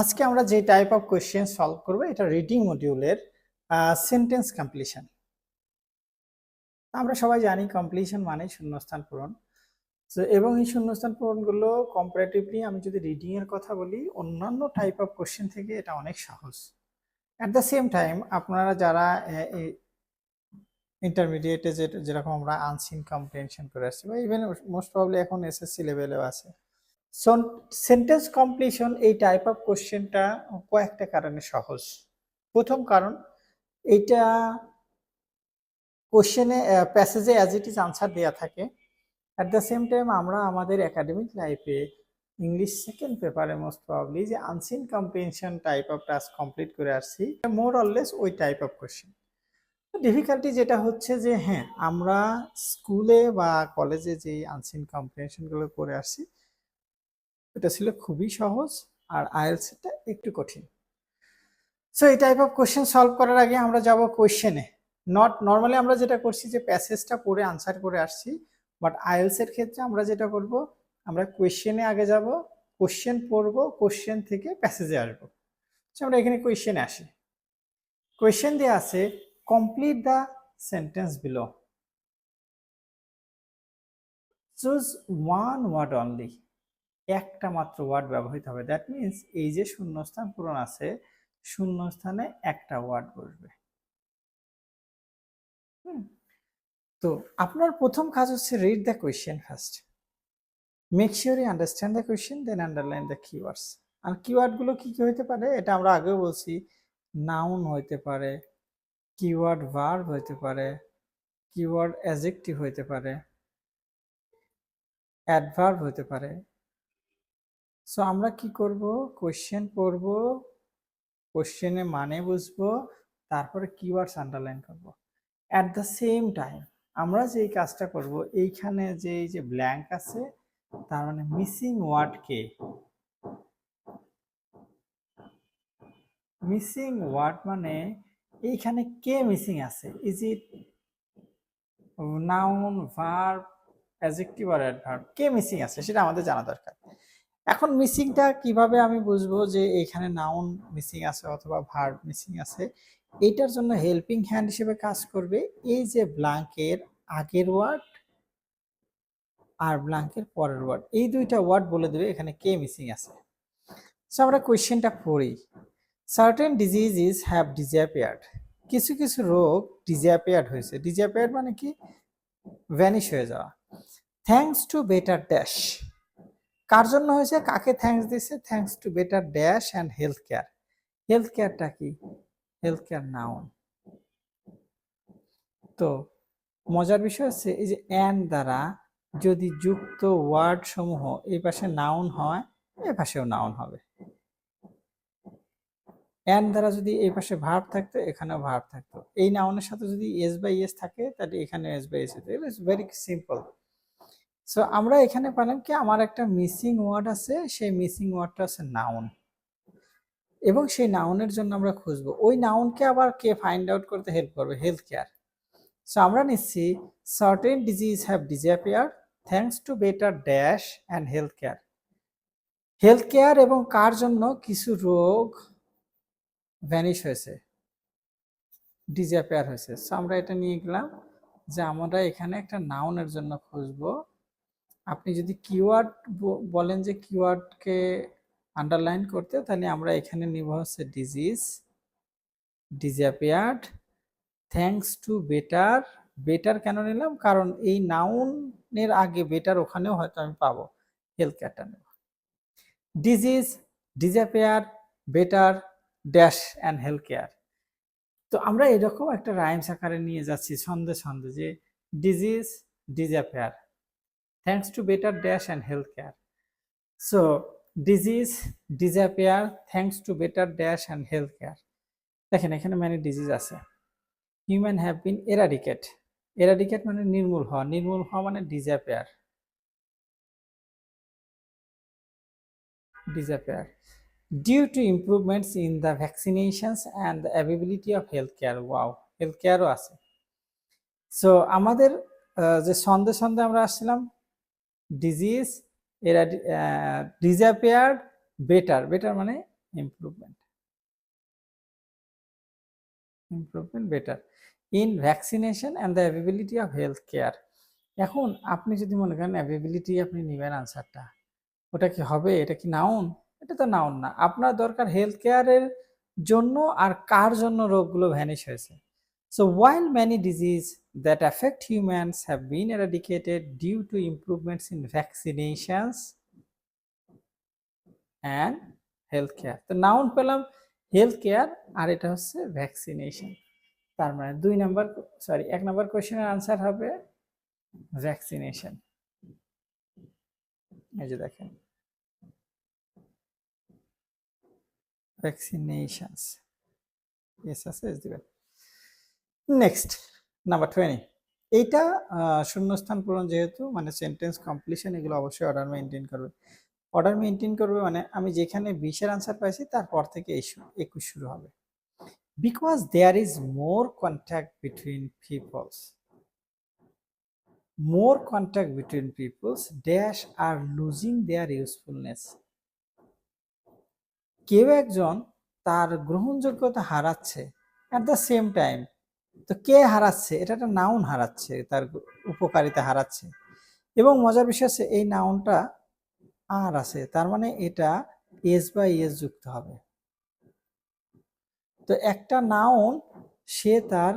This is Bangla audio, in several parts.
আজকে আমরা যে টাইপ অফ কোয়েশ্চেন সলভ করব, এটা রিডিং মডিউলের সেন্টেন্স কমপ্লিশন আমরা সবাই জানি কমপ্লিশন মানে শূন্যস্থান পূরণ। তো এবং এই শূন্যস্থান পূরণগুলো কম্পারেটিভলি আমি যদি রিডিং এর কথা বলি, অন্যান্য টাইপ অফ কোশ্চেন থেকে এটা অনেক সহজ। অ্যাট দ্য সেম টাইম আপনারা যারা ইন্টারমিডিয়েটে যেরকম আমরা আনসিন কম্প্রিহেনশন করে আসছি, বা ইভেন মোস্ট প্রবলি এখন এসএসসি লেভেলেও আছে সেন্টেন্স কমপ্লিশন এই টাইপ অফ কোশ্চেনটা কয়েকটা কারণে সহজ। প্রথম কারণ, এইটা কোশ্চেনে প্যাসেজে অ্যাজ ইট ইজ আনসার দেওয়া থাকে। অ্যাট দ্য সেম টাইম আমরা আমাদের একাডেমিক লাইফে ইংলিশ সেকেন্ড পেপারে মোস্ট প্রবলি যে unseen comprehension type of task complete করে আসছি মোর অরলেস ওই টাইপ অফ কোশ্চেন ডিফিকাল্টি যেটা হচ্ছে যে হ্যাঁ আমরা স্কুলে বা কলেজে যে আনসিন কম্প্রিহেনশনগুলো করে আসছি এটা ছিল খুবই সহজ আর আইএলসটা একটু কঠিন। সো এই টাইপ অফ কোশ্চেন সলভ করার আগে আমরা যাব কোশ্চেনে নট নর্মালি আমরা যেটা করছি যে প্যাসেজটা পড়ে আনসার করে আসছি বাট আইএলস এর ক্ষেত্রে আমরা যেটা করব, আমরা কোশ্চেনে আগে যাব কোশ্চেন পড়ব কোশ্চেন থেকে প্যাসেজে আসব। আমরা এখানে কোশ্চেনে আসি। কোশ্চেন দিয়ে আছে complete the sentence below choose one word only একটা মাত্র ওয়ার্ড ব্যবহৃত হবে। দ্যাট মিন্স এই যে শূন্যস্থান পূরণ আছে, শূন্যস্থানে একটা ওয়ার্ড বসবে। তো আপনার প্রথম কাজ হচ্ছে read the question first make sure you understand the question then underline the keywords আর কিওয়ার্ডগুলো কি কি হইতে পারে? এটা আমরা আগেও বলছি। নাউন হইতে পারে কিওয়ার্ড ভার্ব হইতে পারে কিওয়ার্ড অ্যাজেক্টিভ হইতে পারে অ্যাডভার্ব হইতে পারে। সো আমরা কি করব? কোশ্চেন পড়ব কোশ্চেনে মানে বুঝব, তারপরে কিওয়ার্ডস আন্ডারলাইন করব। অ্যাট দ্য সেম টাইম আমরা যে কাজটা করব, এইখানে যে এই যে ব্ল্যাঙ্ক আছে, তার মানে মিসিং ওয়ার্ডকে মিসিং ওয়ার্ড মানে এইখানে কে মিসিং আছে? Is it noun verb adjective R adverb কে মিসিং আছে? সেটা আমাদের জানা দরকার। এখন মিসিংটা কীভাবে আমি বুঝব যে এখানে নাউন মিসিং আছে অথবা ভার্ব মিসিং আছে? এইটার জন্য হেল্পিং হ্যান্ড হিসেবে কাজ করবে। এই যে ব্লাঙ্কের আগের ওয়ার্ড আর ব্লাঙ্কের পরের ওয়ার্ড এই দুইটা ওয়ার্ড বলে দেবে এখানে কে মিসিং আছে। সো আমরা কোয়েশ্চেনটা পড়ি। Certain disease is have disappeared কিছু কিছু রোগ ডিজাপিয়ার্ড হয়েছে। ডিজাপিয়ার্ড মানে কি? ভ্যানিশ হয়ে যাওয়া। থ্যাঙ্কস টু বেটার ড্যাশ কার জন্য হয়েছে? কাকে থ্যাঙ্কস দিছে? Thanks to better dash and health care health কেয়ারটা কি? হেলথ কেয়ার নাউন তো মজার বিষয় হচ্ছে এই যে অ্যান দ্বারা যদি যুক্ত ওয়ার্ড সমূহ এই পাশে নাউন হয়, এ পাশেও নাউন হবে। অ্যান দ্বারা যদি এই পাশে ভার্ব থাকতো, এখানেও ভার্ব থাকতো। এই নাউনের সাথে যদি এস বাই এস থাকে, তাহলে এখানে এস বাই এস হতো। ইটস ভেরি সিম্পল সো আমরা এখানে পেলাম কি আমার একটা মিসিং ওয়ার্ড আছে, সেই মিসিং ওয়ার্ডটা আছে নাউন এবং সেই নাউনের জন্য আমরা খুঁজবো। ওই নাউনকে আবার কে ফাইন্ড আউট করতে হেল্প করবে? হেলথ কেয়ার সো আমরা নিচ্ছি certain disease have disappear thanks to better dash and health care health care এবং কার জন্য কিছু রোগ ভ্যানিশ হয়েছে? ডিজাপিয়ার হয়েছে। সো আমরা এটা নিয়ে গেলাম যে আমরা এখানে একটা নাউনের জন্য খুঁজবো। আপনি যদি কিওয়ার্ড বলেন যে কিওয়ার্ডকে আন্ডারলাইন করতে, তাহলে আমরা এখানে নিব হচ্ছে disease disappeared thanks to better better কেন নিলাম? কারণ এই নাউনের আগে বেটার ওখানেও হয়তো আমি পাবো হেলথ কেয়ারটা নেব। Disease disappear better dash and health care তো আমরা এরকম একটা রাইমস আকারে নিয়ে যাচ্ছি ছন্দে ছন্দে যে disease disappear thanks to better dash and health care so disease disappear thanks to better dash and health care দেখেন, এখানে মানে ডিজিজ আছে। হিউম্যান হ্যাভ বিন এরাডিকেট এরাডিকেট মানে নির্মূল হওয়া। নির্মূল হওয়া মানে disappear disappear due to improvements in the vaccinations and the availability of health care wow health কেয়ারও আছে। সো আমাদের যে সন্ধে সন্ধে আমরা আসছিলাম ডিজিজ এরা ডিজাপিয়ার্ড বেটার বেটার মানে improvement improvement better in vaccination and the availability of health care এখন আপনি যদি মনে করেন অ্যাভেবিলিটি আপনি নেবেন আনসারটা, ওটা কি হবে, এটা কি নাউন এটা তো নাউন না। আপনার দরকার হেলথ কেয়ারের জন্য আর কার জন্য রোগগুলো ভ্যানিশ হয়েছে? So while many disease affect humans have been eradicated due to improvements in vaccinations and health care তো নাউন পেলাম হেলথ কেয়ার আর এটা হচ্ছে ভ্যাকসিনেশন তার মানে দুই নাম্বার সরি এক নাম্বার কোয়েশ্চেনের আনসার হবে ভ্যাকসিনেশন এই যে দেখেন। ভ্যাকসিনেশনস এস আছে এস দিবেন নেক্সট নাম্বার টোয়েন্টি এইটা শূন্যস্থান পূরণ যেহেতু মানে সেন্টেন্স কমপ্লিশন এগুলো অবশ্যই অর্ডার মেনটেন করবে। অর্ডার মেনটেন করবে মানে আমি যেখানে বিশের আনসার পাইছি, তারপর থেকে একুশ শুরু হবে। Because there is more contact between peoples more contact between peoples, dash are losing their usefulness. কেউ একজন তার গ্রহণযোগ্যতা হারাচ্ছে অ্যাট দ্য সেম টাইম তো কে হারাচ্ছে? এটা একটা নাউন হারাচ্ছে, তার উপকারিতা হারাচ্ছে। এবং মজার বিষয় হচ্ছে এই নাউনটা আর আছে, তার মানে এটা এস বা এস যুক্ত হবে। তো একটা নাউন সে তার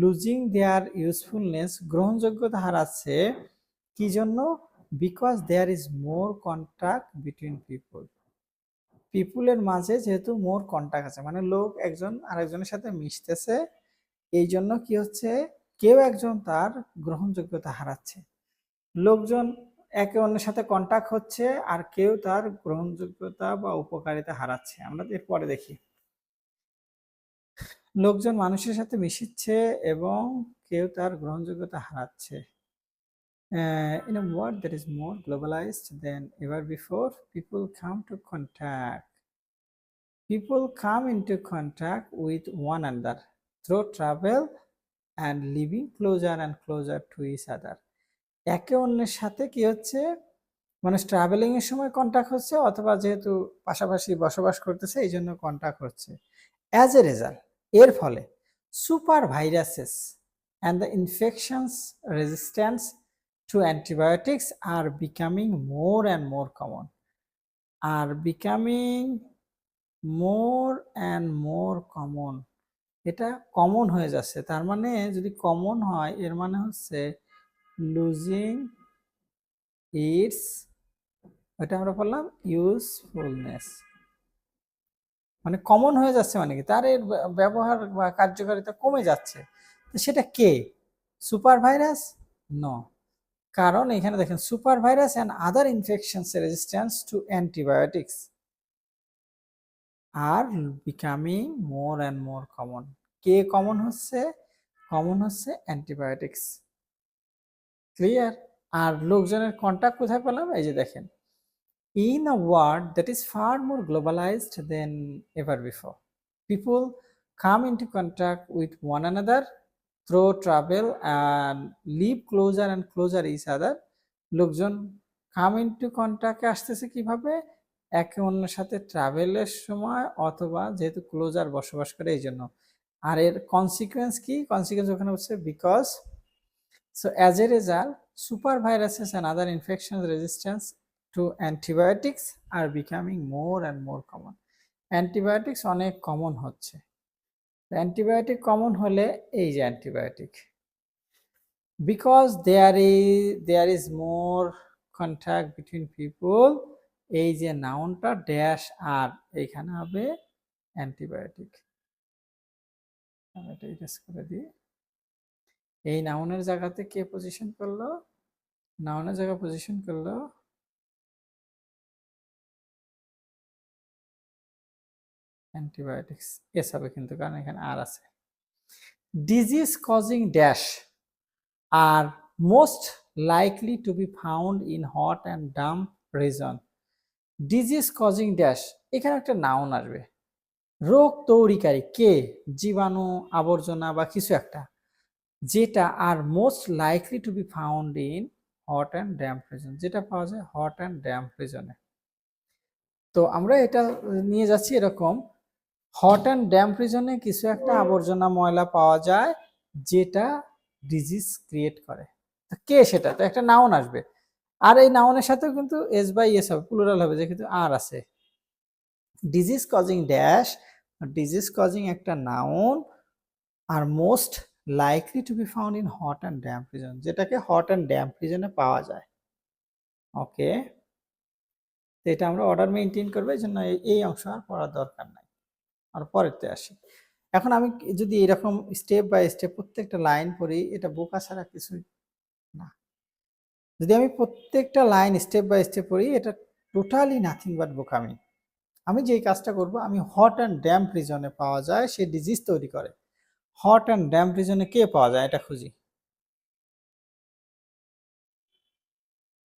লুজিং দেয়ার ইউজফুলনেস গ্রহণযোগ্যতা হারাচ্ছে কি জন্য? Because there is more contact between people পিপুলের মাঝে যেহেতু মোর কন্ট্যাক্ট আছে মানে লোক একজন আরেকজনের সাথে মিশতেছে এই জন্য কি হচ্ছে? কেউ একজন তার গ্রহণযোগ্যতা হারাচ্ছে। লোকজন একে অন্যের সাথে কন্ট্যাক্ট হচ্ছে আর কেউ তার গ্রহণযোগ্যতা বা উপকারিতা হারাচ্ছে। আমরা এরপরে দেখি। লোকজন মানুষের সাথে মিশিচ্ছে এবং কেউ তার গ্রহণযোগ্যতা হারাচ্ছে। Uh, in a world that is more globalized than ever before, people come to contact. People come into contact with one another. Through travel and living closer and closer to each other. একে অন্যের সাথে কি হচ্ছে মানুষ ট্রাভেলিং এর সময় কন্টাক্ট হচ্ছে অথবা যেহেতু পাশাপাশি বসবাস করতেছে এই জন্য কন্টাক্ট হচ্ছে অ্যাজ এ রেজাল্ট এর ফলে super viruses and the infections resistance to antibiotics are becoming more and more common are becoming more and more common এটা কমন হয়ে যাচ্ছে। তার মানে যদি কমন হয়, এর মানে হচ্ছে লুজিং ইটস ওটা আমরা বললাম ইউজফুলনেস মানে কমন হয়ে যাচ্ছে মানে কি? তার এর ব্য- ব্যবহার বা কার্যকারিতা কমে যাচ্ছে। তো সেটা কে? Super virus? ন কারণ এখানে দেখেন, super virus and other infections resistance to antibiotics are becoming more and more common K common হচ্ছে? কমন হচ্ছে অ্যান্টিবায়োটিক্স ক্লিয়ার আর লোকজনের কন্ট্যাক্ট কোথায় পেলাম? এই যে দেখেন। In a world that is far more globalized than ever before people come into contact with one another through travel and live closer and closer is other লোকজন কাম ইন টু কন্ট্যাক্টে আসতেছে কীভাবে? একে অন্যের সাথে ট্রাভেলের সময় অথবা যেহেতু ক্লোজার বসবাস করে এই জন্য আর এর কনসিকুয়েন্স কি? কনসিকুয়েন্স ওখানে হচ্ছে because so as a result super viruses and other infection resistance to antibiotics are becoming more and more common antibiotics অনেক কমন হচ্ছে। অ্যান্টিবায়োটিক কমন হলে এই যে antibiotic because there is there is more contact between people এই যে নাউনটা ড্যাশ আর এইখানে হবে অ্যান্টিবায়োটিক এই নাউনের জায়গাতে কে পজিশন করল? নাউনের জায়গা পজিশন করল? অ্যান্টিবায়োটিক্স এস হবে কিন্তু, কারণ এখানে আর আছে। Disease causing dash are most likely to be found in hot and damp region disease causing dash এখানে একটা নাউন আসবে। রোগ তৈরিকারী কে? জীবাণু, আবর্জনা বা কিছু একটা। যেটা are most likely to be found in hot and damp region যেটা পাওয়া যায় হট অ্যান্ড ড্যাম্প রিজনে তো আমরা এটা নিয়ে যাচ্ছি এরকম। হট অ্যান্ড ড্যাম্প রিজনে কিছু একটা আবর্জনা, ময়লা পাওয়া যায়, যেটা ডিজিজ ক্রিয়েট করে। কে সেটা? তো একটা নাউন আসবে। আর এই নাউনের সাথেও কিন্তু এস বাই এস হবে প্লুরাল হবে, যেহেতু আর আছে। Disease causing dash disease causing একটা noun are most likely to be found in hot and damp region যেটাকে হট অ্যান্ড ড্যাম্প রিজনে পাওয়া যায়। ওকে তো এটা আমরা অর্ডার মেনটেন করব, এই জন্য এই- অংশ আর পড়ার দরকার নাই। আর পরেরতে আসি। এখন আমি যদি এরকম স্টেপ বাই স্টেপ প্রত্যেকটা লাইন পড়ি, এটা বোকা ছাড়া কিছুই যদি আমি প্রত্যেকটা লাইন স্টেপ বাই স্টেপ পড়ি, এটা টোটালি নাথিং বাট বোকামি। আমি যেই কাজটা করব, আমি হট অ্যান্ড ড্যাম্প রিজনে পাওয়া যায়, সে ডিজিজ তৈরি করে। হট অ্যান্ড ড্যাম্প রিজনে কে পাওয়া যায়, এটা খুঁজি।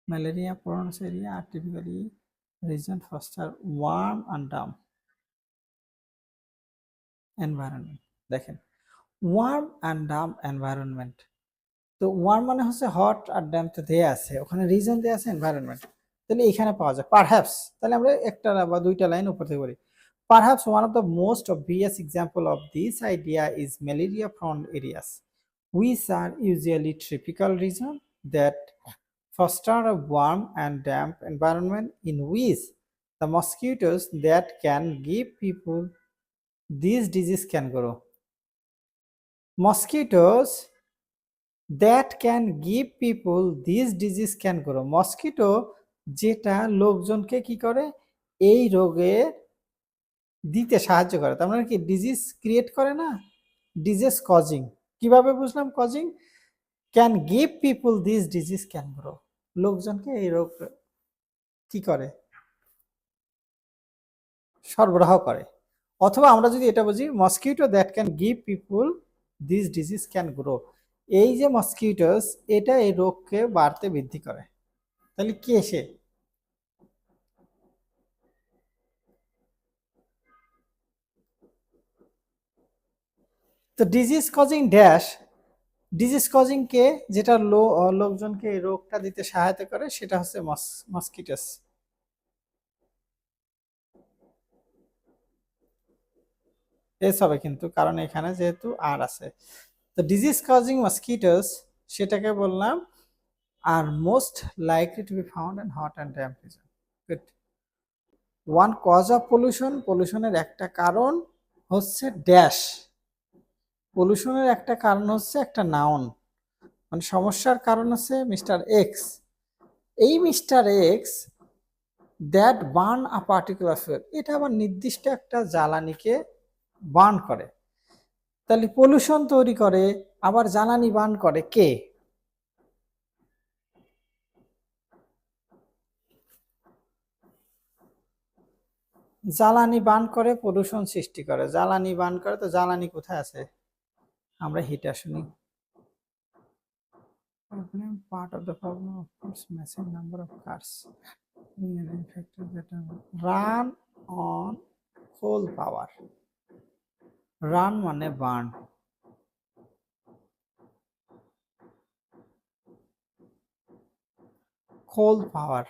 Malaria prones area are typically region foster warm and damp environment দেখেন। ওয়ার্ম অ্যান্ড ডাম এনভায়রনমেন্ট তো ওয়ার্ম মানে হচ্ছে হট আর ড্যাম তো দেয়া আছে। ওখানে রিজন দেয়া আছে এনভায়রনমেন্ট তাহলে এখানে পাওয়া যায়। পারহ্যাপস তাহলে আমরা একটা বা দুইটা লাইন উপর থেকে বলি। Perhaps one of the most of obvious example of this idea is malaria front areas which are usually tropical region that foster of warm and damp environment in which the mosquitoes that can give people this disease can grow mosquitoes that can give people this disease can grow. Mosquito, যেটা লোকজনকে কি করে? এই রোগে দিতে সাহায্য করে। তার মানে কি? ডিজিজ ক্রিয়েট করে না? ডিজিজ কজিং কীভাবে বুঝলাম causing can give people this disease can grow লোকজনকে এই রোগ কি করে? সরবরাহ করে। অথবা আমরা যদি এটা বুঝি mosquito that can give people this disease can grow এই যে মসকিউটোস এটা এই রোগকে বাড়তে বৃদ্ধি করে। তাহলে কে সে? তো disease causing dash disease causing কে, যেটা লোকজনকে এই রোগটা দিতে সহায়তা করে, সেটা হচ্ছে মসকিটাস এস হবে কিন্তু, কারণ এখানে যেহেতু আর আছে। তো ডিজিজ কজিং মসকিটোস সেটাকে বললাম are most likely to be found in hot and damp region good one cause of pollution পলিউশনের একটা কারণ হচ্ছে ড্যাশ পলিউশনের একটা কারণ হচ্ছে একটা নাউন মানে সমস্যার কারণ হচ্ছে মিস্টার এক্স এই mister X that burn a particular fuel এটা আবার নির্দিষ্ট একটা জ্বালানিকে বার্ন করে। তাহলে পলুশন তৈরি করে, আবার জ্বালানি বান করে কে? জ্বালানি বান করে পলুশন সৃষ্টি করে। জ্বালানি বান করে, তো জ্বালানি কোথায় আছে? আমরা হিটার শুনি। Part of the course machine number of cars run on coal power run মানে burn coal পাওয়ার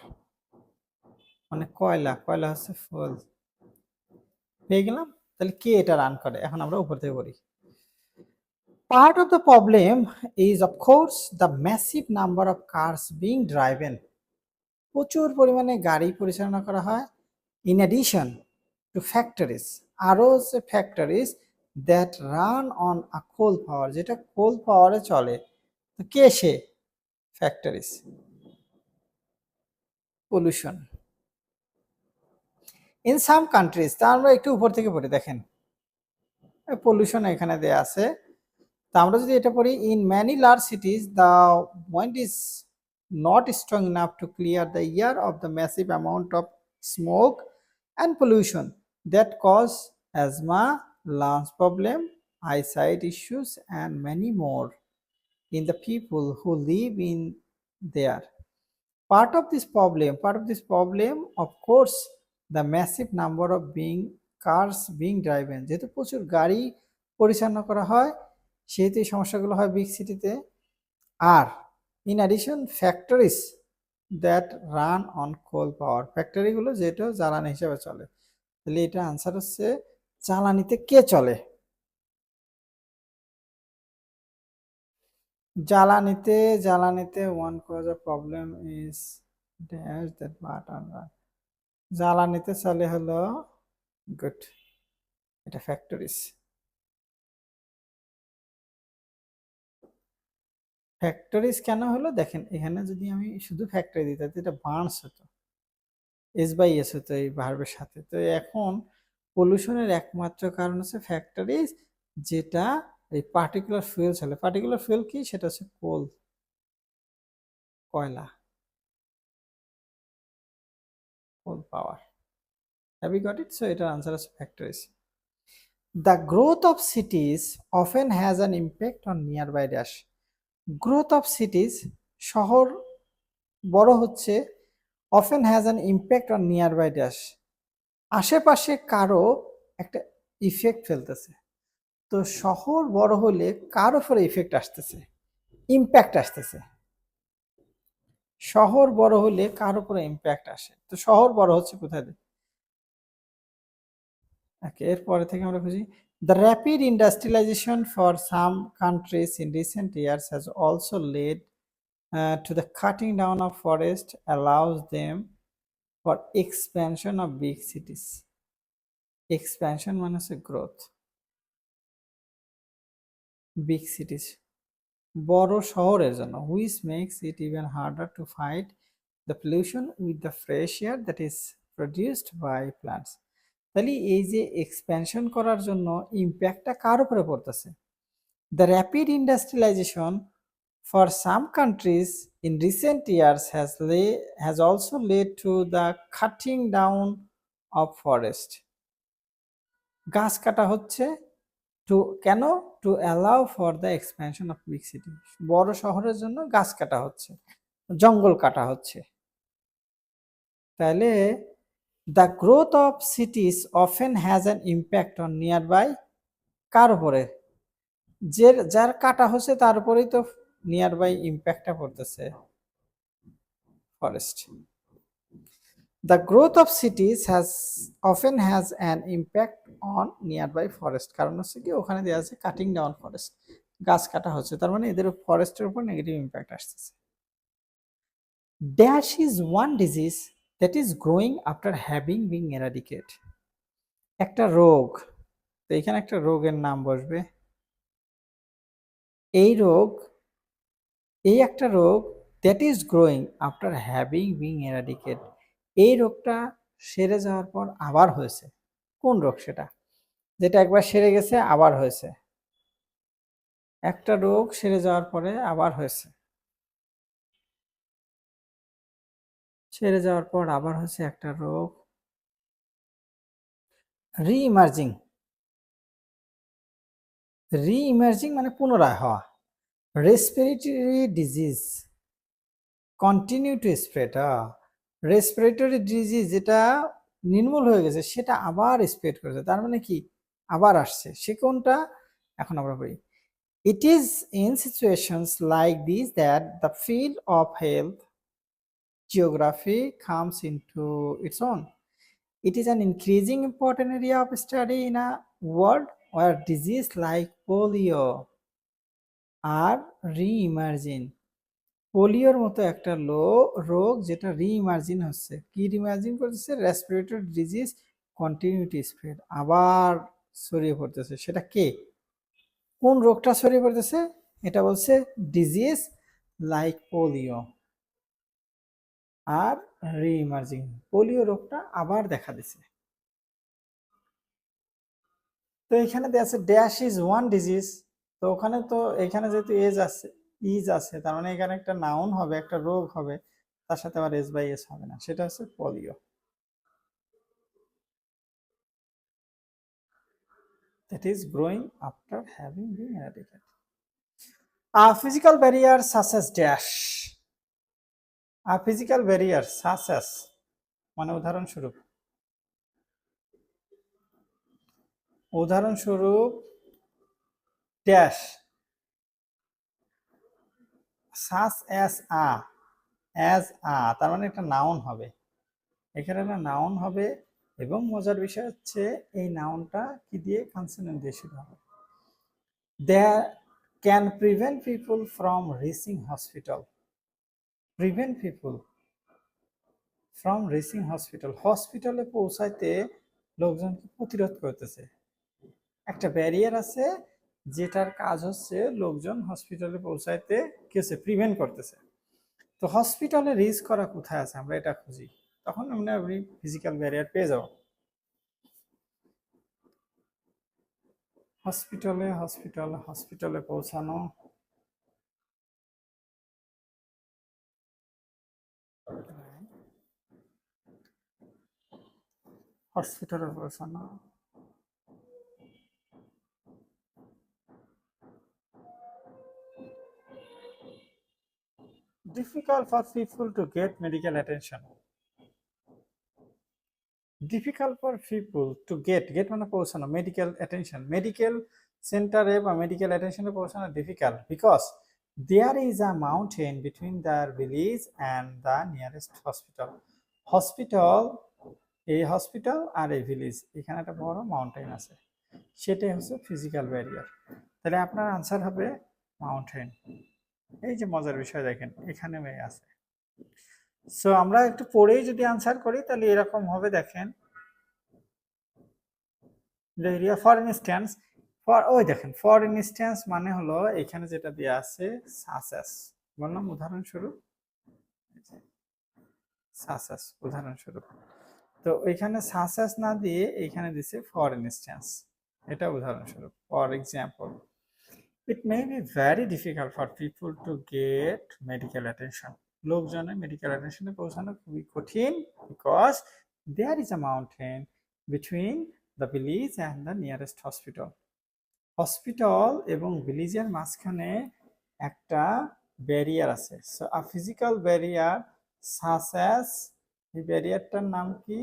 মানে কয়লা কয়লা হচ্ছে ফুল পেয়ে গেলাম? তাহলে কে এটা রান করে? এখন আমরা উপর থেকে বলি of the problem is, of course, the massive number of cars being driven. প্রচুর পরিমাণে গাড়ি পরিচালনা করা হয়। ইন অ্যাডিশন টু ফ্যাক্টরিজ আরও হচ্ছে factories that run on a coal power যেটা কোল পাওয়ারে চলে, তো কে সে? Factories pollution in some countries তা আমরা একটু উপর থেকে পড়ি, দেখেন। পলিউশন এখানে দেয়া আছে। তা আমরা যদি এটা পড়ি in many large cities the wind is not strong enough to clear the air of the massive amount of smoke and pollution that cause asthma lungs problem eyesight issues and many more in the people who live in there part of this problem part of this problem of course the massive number of being cars being driven যেহেতু প্রচুর গাড়ি পরিচালনা করা হয় সেহেতু এই সমস্যাগুলো হয় বিগ সিটিতে আর in addition factories that run on coal power ফ্যাক্টরিগুলো যেটা জ্বালানি হিসেবে চলে তাহলে এটা আনসার হচ্ছে জ্বালানিতে কে চলে? জ্বালানিতে জ্বালানিতে one cause of problem is dash that but run জ্বালানিতে চলে হলো গুড এটা ফ্যাক্টরিজ ফ্যাক্টরিজ কেন হলো? দেখেন, এখানে যদি আমি শুধু ফ্যাক্টরি দিতাম এটা বার্নস হতো। এস বাই এস হতো এই ভার্বের সাথে। তো এখন পলিউশনের একমাত্র কারণ হচ্ছে ফ্যাক্টরিজ যেটা এই পার্টিকুলার ফুয়েল চলে পার্টিকুলার ফুয়েল কি? সেটা হচ্ছে কোল কয়লা coal power have got it so এটার আনসার হচ্ছে factories the growth of cities often has an impact on nearby dash growth of cities শহর বড় হচ্ছে often has an impact on nearby dash আশেপাশে কারও একটা ইফেক্ট ফেলতেছে। তো শহর বড় হলে কারও ফলে ইফেক্ট আসতেছে? ইম্প্যাক্ট আসতেছে। শহর বড় হলে কার উপরে ইম্প্যাক্ট আসে? তো শহর বড় হচ্ছে কোথায়? এরপরে থেকে আমরা বুঝি the rapid industrialisation for some countries in recent years has also led to the cutting down of forest allows them for expansion of big cities. Expansion মানে হচ্ছে growth. Big cities. বড় শহরের জন্য which makes it even harder to fight the pollution with the fresh air that is produced by plants. তাহলে এই যে এক্সপ্যানশন করার জন্য ইম্প্যাক্টটা কার উপরে পড়তেছে the rapid industrialisation for some countries in recent years has লে has also led to the cutting down of forest গাছ কাটা হচ্ছে টু কেন? To allow for the expansion of big city বড় শহরের জন্য গাছ কাটা হচ্ছে, জঙ্গল কাটা হচ্ছে। তাহলে the growth of cities often has an impact on nearby কার উপরে? যে, যার কাটা হচ্ছে তার উপরেই তো নিয়ার বাই ইম্প্যাক্টটা পড়তেছে forest the growth of cities has often has an impact on nearby forest কারণ হচ্ছে কি, ওখানে দেওয়া আছে কাটিং ডাউন ফরেস্ট গাছ কাটা হচ্ছে। তার মানে এদের ফরেস্টের উপর নেগেটিভ ইম্প্যাক্ট আসতেছে। Dash is one disease that is growing after having being eradicate একটা রোগ, তো এখানে একটা রোগের নাম বসবে। এই রোগ এই একটা রোগ that is growing after having being eradicate এই রোগটা সেরে যাওয়ার পর আবার হয়েছে। কোন রোগ সেটা? যেটা একবার সেরে গেছে, আবার হয়েছে। একটা রোগ সেরে যাওয়ার পরে আবার হয়েছে। সেরে যাওয়ার পর আবার হচ্ছে একটা রোগ। রি ইমার্জিং রি ইমার্জিং মানে পুনরায় হওয়া। Respiratory disease continue to spread respiratory disease যেটা নির্মূল হয়ে গেছে, সেটা আবার স্প্রেড করেছে, তার মানে কি? আবার আসছে, সে কোনটা? এখন আমরা বলি। It is in situations like this that the field of health geography comes into its own. It is an increasing important area of study in a world where disease like polio are re-emerging. পোলিওর মতো একটা লো, রোগ যেটা রিইমার্জিন হচ্ছে। কি রিমার্জিন করতেছে? রেসপিরেটরি ডিজিজ কন্টিনিউটি স্প্রেড আবার ছড়িয়ে পড়তেছে। সেটা কে? কোন রোগটা ছড়িয়ে পড়তেছে? এটা বলছে disease like polio are reemerging polio রোগটা আবার দেখা দিছে। তো এখানে দেওয়া আছে ড্যাশ ইজ ওয়ান ডিজিজ তো ওখানে তো এখানে যেহেতু এজ আছে ইজ আছে তার মানে এখানে একটা নাউন হবে একটা রোগ হবে তার সাথে আবার এস বাই এস হবে না সেটা হচ্ছে polio that is growing after having been eradicated. A physical barrier such as dash a physical barrier such as মানে উদাহরণস্বরূপ উদাহরণস্বরূপ dash such as a as a তার মানে একটা নাউন হবে। এখানে একটা নাউন হবে এবং মজার বিষয় হচ্ছে এই নাউনটা কি দিয়ে কনসোনেন্ট দিয়ে শুরু হবে। There can prevent people from reaching hospital prevent people from reaching hospital হসপিটালে পৌঁছাইতে লোকজনকে প্রতিরোধ করতেছে? একটা ব্যারিয়ার আছে যেটার কাজ হচ্ছে লোকজন হসপিটালে পৌঁছাইতে কি হচ্ছে প্রিভেন্ট করতেছে। তো হসপিটালে রিচ করা কোথায় আছে? আমরা এটা খুঁজি। তখন আমরা আপনি ফিজিক্যাল ব্যারিয়ার পেয়ে যাব। হসপিটালে হসপিটাল হসপিটালে পৌঁছানো। হসপিটালে পৌঁছানো। Difficult for people to get medical attention. Difficult for people to get get মানে পৌঁছানো, medical attention. Medical সেন্টারে বা মেডিকেল অ্যাটেনশনে পৌঁছানো difficult because there is a mountain between their village and the nearest hospital hospital এই হসপিটাল আর এই ভিলেজ এখানে একটা বড় মাউন্টেন আছে। সেটাই হচ্ছে ফিজিক্যাল ব্যারিয়ার তাহলে আপনার আনসার হবে মাউন্টেন এই যে মজার বিষয় দেখেন, এখানে মেয়ে আছে। সো আমরা একটু পড়েই যদি আনসার করি, তাহলে এরকম হবে, দেখেন। এরিয়া ফর ইনস্ট্যান্স ফর ওই দেখেন ফর ইনস্ট্যান্স মানে হলো, এখানে যেটা দেওয়া আছে সাসেস বললাম উদাহরণস্বরূপ। সাসেস উদাহরণস্বরূপ। তো এখানে সাসেস না দিয়ে এখানে দিছে ফর ইনস্ট্যান্স এটা উদাহরণস্বরূপ। For example it may be very difficult for people to get medical attention. লোকজনের মেডিকেল অ্যাটেনশনে পৌঁছানো খুবই কঠিন because there is a mountain between the village and the nearest hospital hospital এবং ভিলেজের মাঝখানে একটা ব্যারিয়ার আছে। সো আ ফিজিক্যাল ব্যারিয়ার সাসেস এই ব্যারিয়ারটার নাম কি?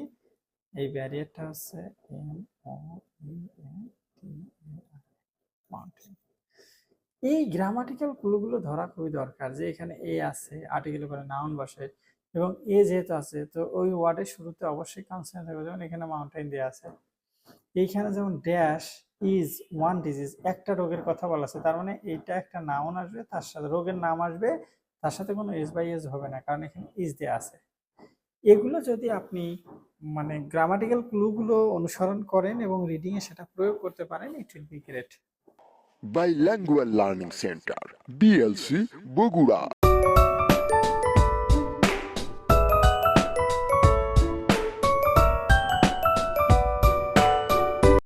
এই ব্যারিয়ারটা হচ্ছে এম ও টি মাউন্টেন এই গ্রামাটিক্যাল ক্লুগুলো ধরা খুবই দরকার যে এখানে এ আছে আর্টিকেল করে নাউন বসে এবং এ যেহেতু আছে, তো ওই ওয়ার্ডের শুরুতে অবশ্যই কনসেন্ট থাকবে। যেমন এখানে মাউন্টেন দেওয়া আছে। এইখানে যেমন ড্যাশ ইজ ওয়ান ডিজিজ একটা রোগের কথা বলা আছে। তার মানে এইটা একটা নাউন আসবে, তার সাথে রোগের নাম আসবে, তার সাথে কোনো এস বাই এস হবে না, কারণ এখানে ইজ দেওয়া আছে। এগুলো যদি আপনি মানে গ্রামাটিক্যাল ক্লুগুলো অনুসরণ করেন এবং রিডিংয়ে সেটা প্রয়োগ করতে পারেন it will be great Bilingual Learning Center, BLC, Bogura.